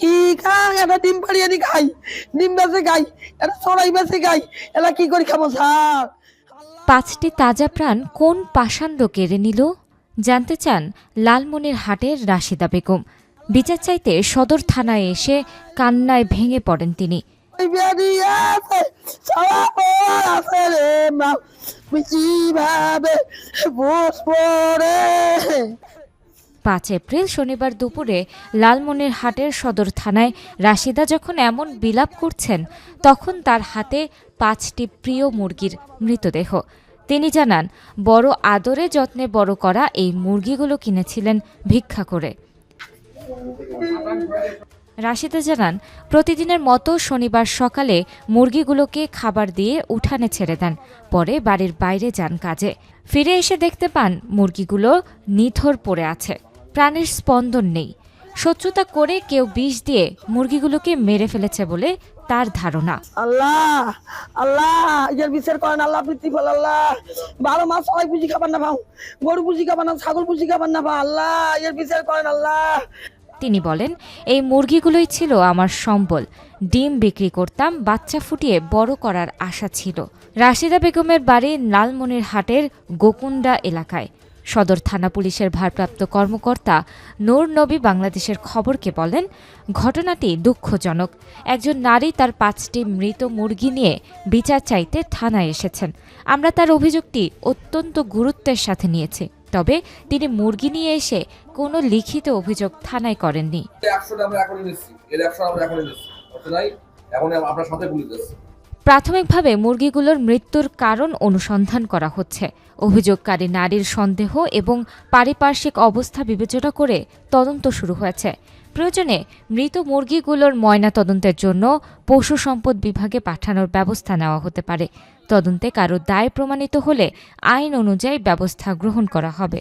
কি খাং এটা ডিম পাড়িয়ে দি খাই। ডিম বেঁচে খাই এটা সরাই বেঁচে খাই। এটা কি করি খাব স্যার? পাঁচটি তাজা প্রাণ কোন পাষাণ্ড কেড়ে নিল? জানতে চান লালমনির হাটের রাশিদা বেগম। বিচার চাইতে সদর থানায় এসে কান্নায় ভেঙে পড়েন তিনি। কীভাবে পাঁচ এপ্রিল শনিবার দুপুরে লালমনির হাটের সদর থানায় রাশিদা যখন এমন বিলাপ করছেন, তখন তার হাতে পাঁচটি প্রিয় মুরগির মৃতদেহ। তিনি জানান, বড় আদরে যত্নে বড় করা এই মুরগিগুলো কিনেছিলেন ভিক্ষা করে। রাশিদা জানান, প্রতিদিনের মতো শনিবার সকালে মুরগিগুলোকে খাবার দিয়ে উঠানে ছেড়ে দেন, পরে বাড়ির বাইরে যান কাজে। ফিরে এসে দেখতে পান মুরগিগুলো নিথর পড়ে আছে। প্রাণের স্পন্দন নেই। শত্রুতা করে কেউ বিষ দিয়ে মুরগিগুলোকে মেরে ফেলেছে বলে তার ধারণা। আল্লাহ আল্লাহ এর বিচার করেন আল্লাহ পৃথিবী আল্লাহ। বারো মাস সবাই পুঁজি খাবার না পাও গরু পুঁজি খাবার না ছাগল পুঁজি খাবার না পাও আল্লাহ এর বিচার করেন আল্লাহ। তিনি বলেন এই মুরগিগুলোই ছিল আমার সম্বল। ডিম বিক্রি করতাম বাচ্চা ফুটিয়ে বড় করার আশা ছিল। রাশিদা বেগমের বাড়ি লালমনির হাটের গোকুন্ডা এলাকায়। সদর থানা পুলিশের ভারপ্রাপ্ত কর্মকর্তা নূর নবী বাংলাদেশের খবরকে বলেন, ঘটনাটি দুঃখজনক। একজন নারী তার পাঁচটি মৃত মুরগি নিয়ে বিচার চাইতে থানায় এসেছেন। আমরা তার অভিযোগটি অত্যন্ত গুরুত্বের সাথে নিয়েছি, তবে তিনি মুরগি নিয়ে এসে কোনো লিখিত অভিযোগ থানায় করেননি। এখন আপনার সাথে প্রাথমিকভাবে মুরগিগুলোর মৃত্যুর কারণ অনুসন্ধান করা হচ্ছে। অভিযোগকারী নারীর সন্দেহ এবং পারিপার্শ্বিক অবস্থা বিবেচনা করে তদন্ত শুরু হয়েছে। প্রয়োজনে মৃত মুরগিগুলোর ময়না তদন্তের জন্য পশু সম্পদ বিভাগে পাঠানোর ব্যবস্থা নেওয়া হতে পারে। তদন্তে কারও দায় প্রমাণিত হলে আইন অনুযায়ী ব্যবস্থা গ্রহণ করা হবে।